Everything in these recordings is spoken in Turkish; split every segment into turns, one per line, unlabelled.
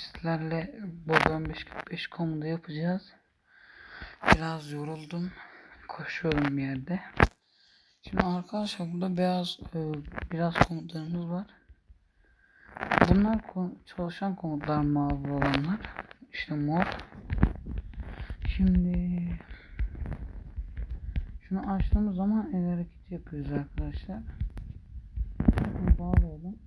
sizlerle Bodrum 545 komuda yapacağız. Biraz yoruldum. Koşuyorum bir yerde. Şimdi arkadaşlar burada beyaz e, biraz komutlarımız var. Bunlar çalışan komutlar mavi olanlar. İşte mor. Şimdi şunu açtığımız zaman el hareketi yapıyoruz arkadaşlar. Bunu bağlayalım.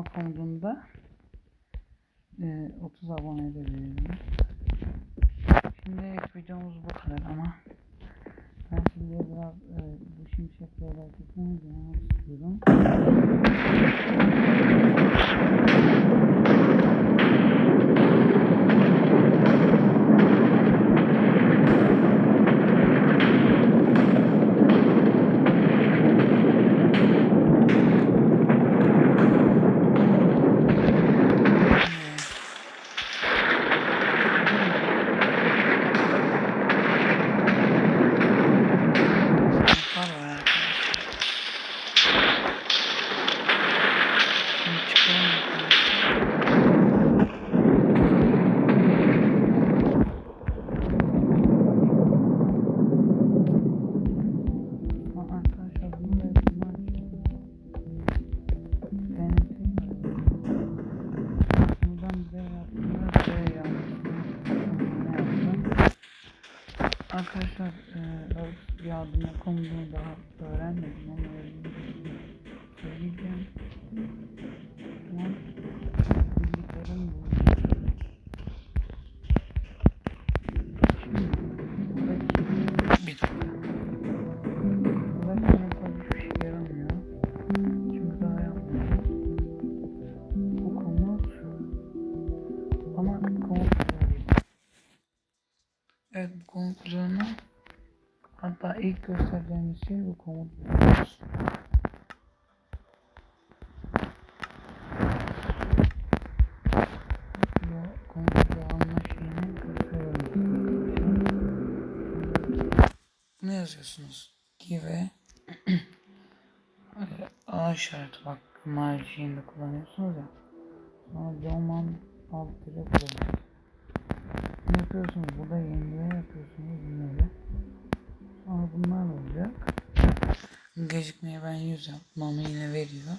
Şimşek atma konusunda e, 30 abone de. Şimdi videomuz bu kadar ama ben şimdi biraz e, bu şimşeklerle hareketini denemek istiyorum. Arkadaşlar e, örgüt yardıma konusunu daha öğrenmedim ama öğrenmedim. Söyleyeceğim. İlk göstereceğimiz şey bu komut. Bunu yazıyorsunuz. Give A işareti bak mavi şeyinde kullanıyorsunuz ya. Sonra Roman alt dire kullanıyorsunuz. Ne yapıyorsunuz? Burada yeniliğe yapıyorsunuz bunları. Sonra bunlar olacak. Gecikmeyi ben 100 yapmamı yine veriyor.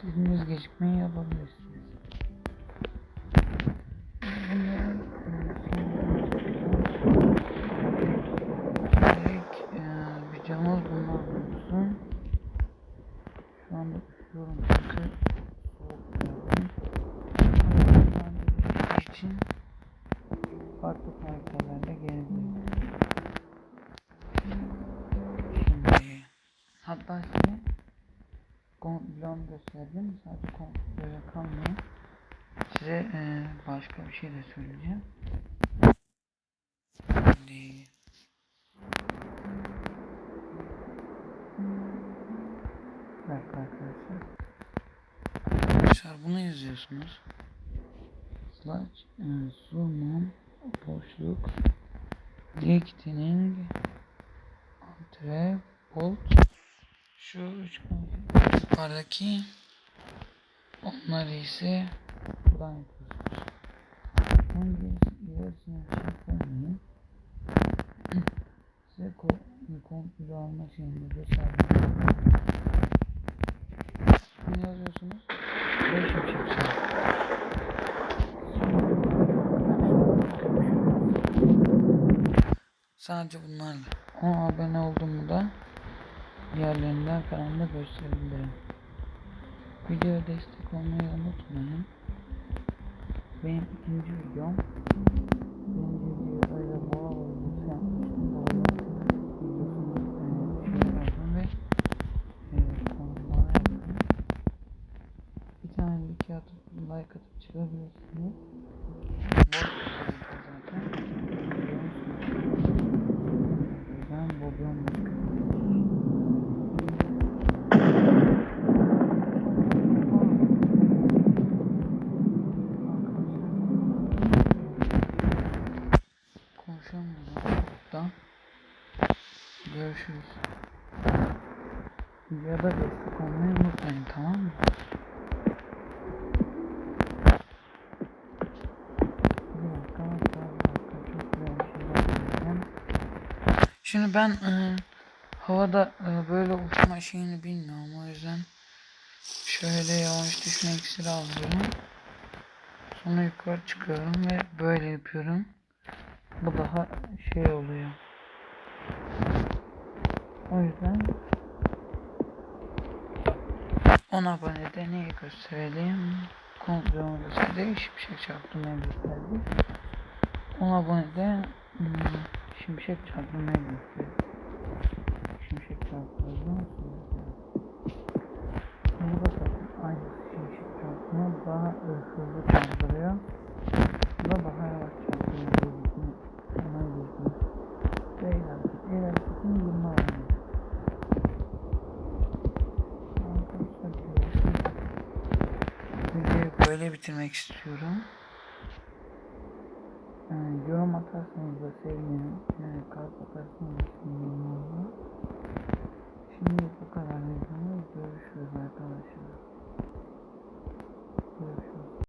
Siz 100 gecikmeyi yapabilirsiniz. Bunların Direkt e, bunlar olsun. Şu anda üşüyorum çünkü soğuk için komplon gösterdim. Sadece komplona kalmıyor. Size e, başka bir şey de söyleyeceğim. Şimdi dakika arkadaşlar. Arkadaşlar bunu yazıyorsunuz. Slash e, zoom boşluk dictioning entre bolt şu üç yukarıdaki onları ise buradan yapıyorsunuz. Hangi ilerisine koymayın. Size ko komple alma şeyini gösterdim. Ne yazıyorsunuz? Beş yapacağım. Sadece bunlarla. 10 abone oldum mu da diğerlerinden falan da gösterebilirim. Videoya destek olmayı unutmayın. Benim ikinci videom. Birinci videoyu öyle boğa oyuncusu yapmıştım. Boğa videosunu e, şey yaptım ve e, konulara yaptım. Bir tane like atıp like atıp çıkabilirsiniz. akşam da görüşürüz. Ya da destek olmayı unutmayın tamam mı? Şey Şimdi ben e, havada e, böyle uçma şeyini bilmiyorum o yüzden şöyle yavaş düşme iksiri alıyorum. Sonra yukarı çıkıyorum ve böyle yapıyorum. Bu daha şey oluyor. O yüzden 10 abonede neyi gösterelim? Kontrol gösterdi. Şimşek çarptım ev gösterdi. 10 abonede hmm, şimşek çarptım ev gösterdi. Şimşek çarptırdı. Şimdi bakalım. Aynı şimşek çarptırma daha hızlı çarptırıyor. böyle bitirmek istiyorum. Yani yorum atarsanız da sevinirim. Yani kalp atarsanız da sevinirim. Şimdi bu kadar videomuz. Görüşürüz arkadaşlar. Görüşürüz.